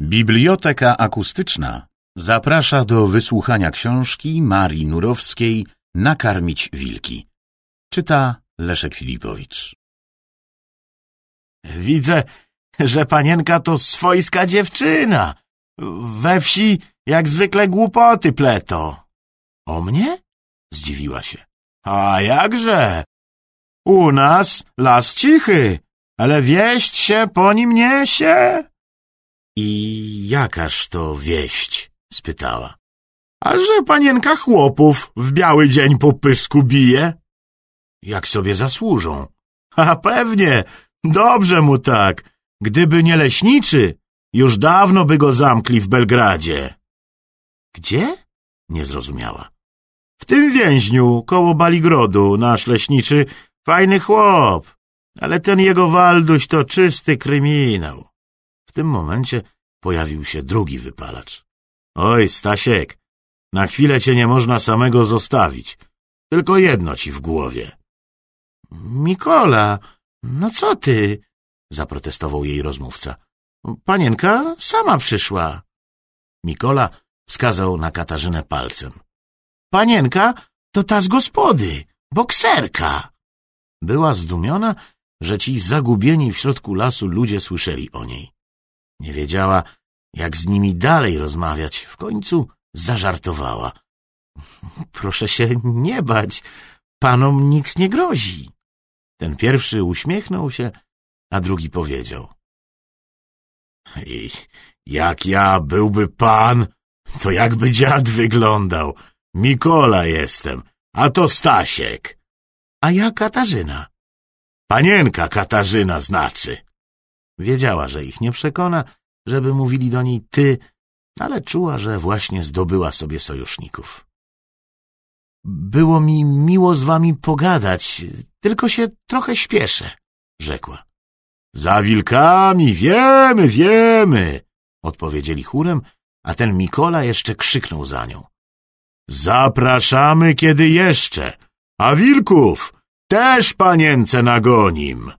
Biblioteka Akustyczna zaprasza do wysłuchania książki Marii Nurowskiej Nakarmić wilki. Czyta Leszek Filipowicz. Widzę, że panienka to swojska dziewczyna. We wsi jak zwykle głupoty pleto. O mnie? Zdziwiła się. A jakże? U nas las cichy, ale wieść się po nim niesie. I jakaż to wieść? spytała. A że panienka chłopów w biały dzień po pysku bije? Jak sobie zasłużą. A pewnie, dobrze mu tak. Gdyby nie leśniczy, już dawno by go zamkli w Belgradzie. Gdzie? Nie zrozumiała. W tym więźniu, koło Baligrodu, nasz leśniczy, fajny chłop. Ale ten jego Walduś to czysty kryminał. W tym momencie pojawił się drugi wypalacz. Oj, Stasiek, na chwilę cię nie można samego zostawić. Tylko jedno ci w głowie. Mikola, no co ty? zaprotestował jej rozmówca. Panienka sama przyszła. Mikola wskazał na Katarzynę palcem. Panienka to ta z gospody, bokserka. Była zdumiona, że ci zagubieni w środku lasu ludzie słyszeli o niej. Nie wiedziała, jak z nimi dalej rozmawiać. W końcu zażartowała. Proszę się nie bać, panom nic nie grozi. Ten pierwszy uśmiechnął się, a drugi powiedział. I jak ja byłby pan, to jakby dziad wyglądał. Mikola jestem, a to Stasiek. A ja Katarzyna. Panienka Katarzyna znaczy. Wiedziała, że ich nie przekona, żeby mówili do niej ty, ale czuła, że właśnie zdobyła sobie sojuszników. Było mi miło z wami pogadać, tylko się trochę śpieszę, rzekła. Za wilkami, wiemy, wiemy, odpowiedzieli chórem, a ten Mikola jeszcze krzyknął za nią. Zapraszamy kiedy jeszcze, a wilków też panience nagonim.